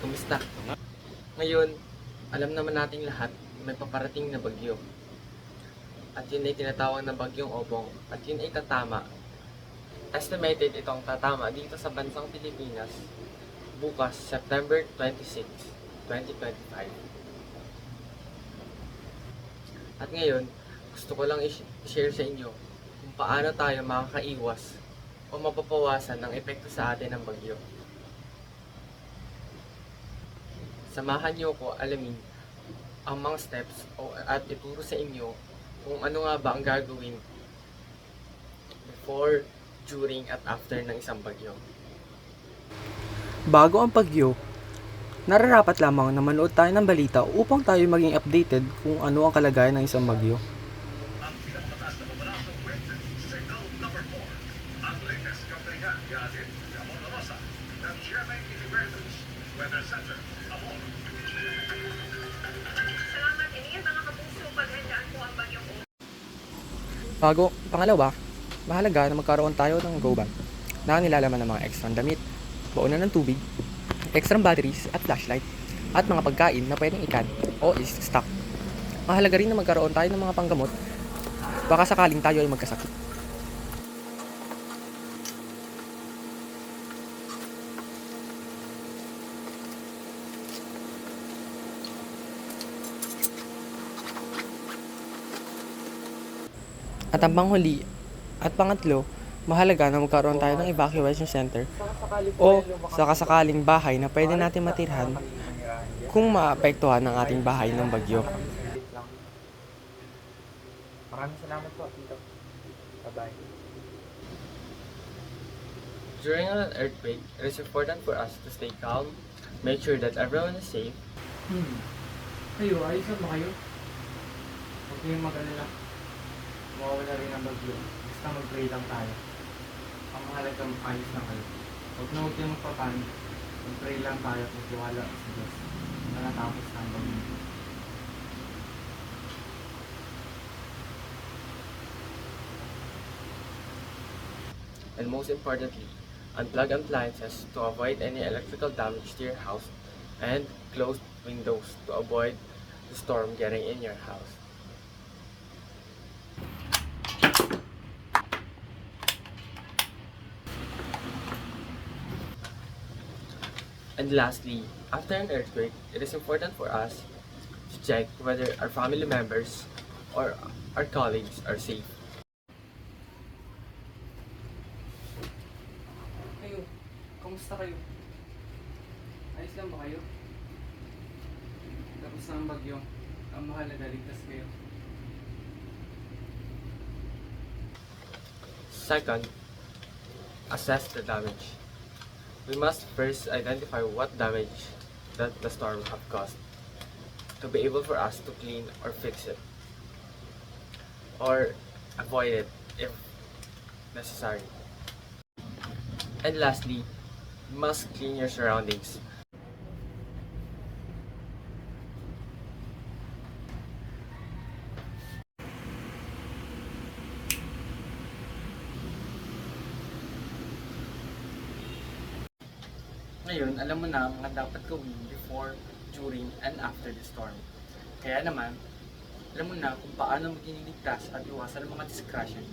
Kumusta? Ngayon, alam naman nating lahat may paparating na bagyo. At yun ay tinatawag na bagyong obong at yun ay tatama. Estimated itong tatama dito sa bansang Pilipinas bukas September 26, 2025. At ngayon, gusto ko lang i-share sa inyo kung paano tayo makakaiwas o mapapawasan ng epekto sa atin ng bagyo. Samahan niyo ko alamin ang mga steps o at ituro sa inyo kung ano nga ba ang gagawin before, during, at after ng isang bagyo. Bago ang bagyo, nararapat lamang na manood tayo ng balita upang tayo maging updated kung ano ang kalagayan ng isang bagyo. Salamat ini mga kapuso paghandaan po ang bagyong Bago, pangalawa, mahalaga na magkaroon tayo ng go bag na nilalaman ng mga extra damit, baunan ng tubig, extra batteries at flashlight, at mga pagkain na pwedeng ikan o is-stock. Mahalaga rin na magkaroon tayo ng mga panggamot baka sakaling tayo ay magkasakit. At ang panghuli at pangatlo, mahalaga na magkaroon tayo ng evacuation center o sa kasakaling bahay na pwede natin matirhan kung maapektuhan ang ating bahay ng bagyo. Maraming salamat po, Tito. Bye-bye. During an earthquake, it is important for us to stay calm, make sure that everyone is safe, Hmm. Kayo, ayos na ba kayo? Huwag kayong mag-alala. Mawawala rin ang bagyo. Basta mag-pray lang tayo. Ayos na kayo. Huwag na huwag kayong magpapanik. Mag-pray lang tayo at sa Diyos. Na na ang bagyo. and most importantly, unplug appliances to avoid any electrical damage to your house and close windows to avoid the storm getting in your house. And lastly, after an earthquake, it is important for us to check whether our family members or our colleagues are safe. Kayo, kamusta kayo? Ayos lang ba kayo? Tapos na ang bagyo. Ang mahalaga, ligtas kayo. Second, assess the damage. We must first identify what damage that the storm have caused to be able for us to clean or fix it or avoid it if necessary. And lastly, must clean your surroundings. Ngayon, alam mo na ang mga dapat gawin before, during, and after the storm. Kaya naman, alam mo na kung paano maging ligtas at iwasan ang mga discretion